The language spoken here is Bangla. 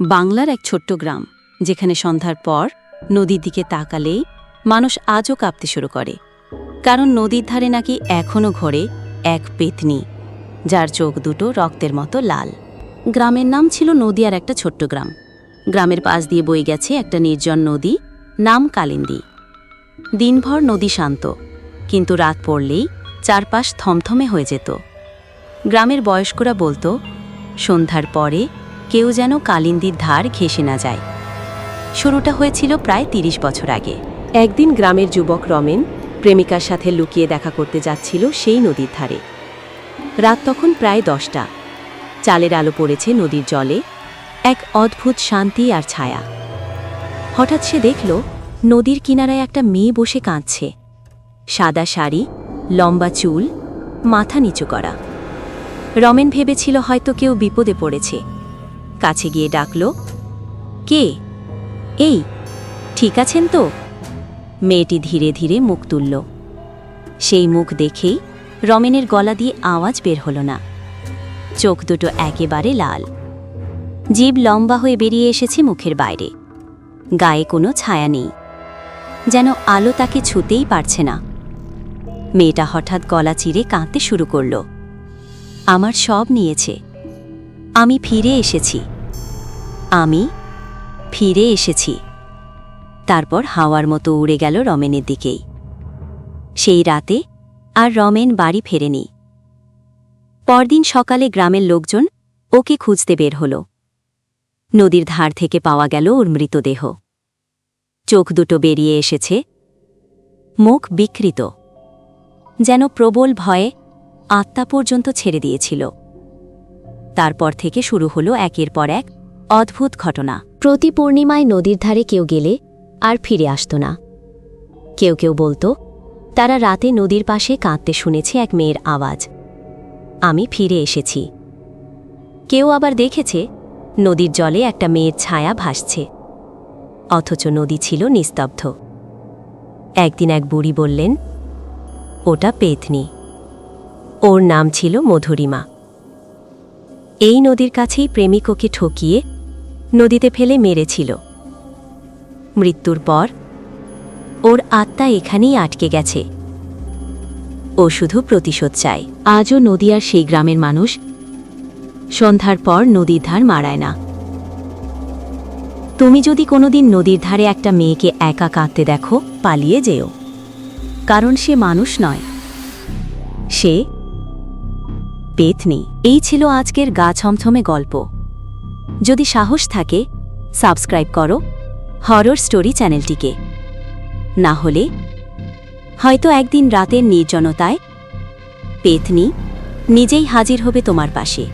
বাংলার এক ছোট্ট গ্রাম, যেখানে সন্ধ্যার পর নদীর দিকে তাকালেই মানুষ আজও কাঁপতে শুরু করে। কারণ নদীর ধারে নাকি এখনও ঘরে এক পেতনি, যার চোখ দুটো রক্তের মতো লাল। গ্রামের নাম ছিল নদীয়ার একটা ছোট্ট গ্রাম। গ্রামের পাশ দিয়ে বয়ে গেছে একটা নির্জন নদী, নাম কালিন্দী। দিনভর নদী শান্ত, কিন্তু রাত পড়লেই চারপাশ থমথমে হয়ে যেত। গ্রামের বয়স্করা বলতো, সন্ধ্যার পরে কেউ যেন কালিন্দির ধার ঘেঁষে না যায়। শুরুটা হয়েছিল প্রায় তিরিশ বছর আগে। একদিন গ্রামের যুবক রমেন প্রেমিকার সাথে লুকিয়ে দেখা করতে যাচ্ছিল সেই নদীর ধারে। রাত তখন প্রায় দশটা। চালের আলো পড়েছে নদীর জলে। এক অদ্ভুত শান্তি আর ছায়া। হঠাৎ সে দেখল, নদীর কিনারায় একটা মেয়ে বসে কাঁদছে। সাদা শাড়ি, লম্বা চুল, মাথা নিচু করা। রমেন ভেবেছিল হয়তো কেউ বিপদে পড়েছে। কাছে গিয়ে ডাকল, কে? এই, ঠিক আছেন তো? মেয়েটি ধীরে ধীরে মুখ তুলল। সেই মুখ দেখেই রমেনের গলা দিয়ে আওয়াজ বের হল না। চোখ দুটো একেবারে লাল। জীব লম্বা হয়ে বেরিয়ে এসেছে মুখের বাইরে। গায়ে কোনো ছায়া নেই। যেন আলো তাকে ছুতেই পারছে না। মেয়েটা হঠাৎ গলা চিরে কাঁদতে শুরু করল। আমার সব নিয়েছে। আমি ফিরে এসেছি। আমি ফিরে এসেছি। তারপর হাওয়ার মতো উড়ে গেল রমেনের দিকেই। সেই রাতে আর রমেন বাড়ি ফেরেনি। পরদিন সকালে গ্রামের লোকজন ওকে খুঁজতে বের হল। নদীর ধার থেকে পাওয়া গেল ওর মৃতদেহ। চোখ দুটো বেরিয়ে এসেছে। মুখ বিকৃত। যেন প্রবল ভয়ে আত্মা পর্যন্ত ছেড়ে দিয়েছিল। তারপর থেকে শুরু হলো একের পর এক অদ্ভুত ঘটনা। প্রতি পূর্ণিমায় নদীর ধারে কেউ গেলে আর ফিরে আসত না। কেউ কেউ বলতো, তারা রাতে নদীর পাশে কাঁদতে শুনেছে এক মেয়ের আওয়াজ। আমি ফিরে এসেছি। কেউ আবার দেখেছে, নদীর জলে একটা মেয়ের ছায়া ভাসছে। অথচ নদী ছিল নিস্তব্ধ। একদিন এক বুড়ি বললেন, ওটা পেতনি। ওর নাম ছিল মধুরিমা। এই নদীর কাছেই প্রেমিক ওকে ঠকিয়ে নদীতে ফেলে মেরেছিল। মৃত্যুর পর ওর আত্মা এখানেই আটকে গেছে। ও শুধু প্রতিশোধ চায়। আজও নদীয়ার সেই গ্রামের মানুষ সন্ধ্যার পর নদীর ধার মারায় না। তুমি যদি কোনোদিন নদীর ধারে একটা মেয়েকে একা কাঁদতে দেখো, পালিয়ে যেও। কারণ সে মানুষ নয়। সে পেতনি এই ছিল আজকের গা ছমছমে গল্প। যদি সাহস থাকে, সাবস্ক্রাইব করো হরর স্টোরি চ্যানেলটিকে। না হলে, হয়তো একদিন রাতের নির্জনতায় পেতনি নিজেই হাজির হবে তোমার পাশে।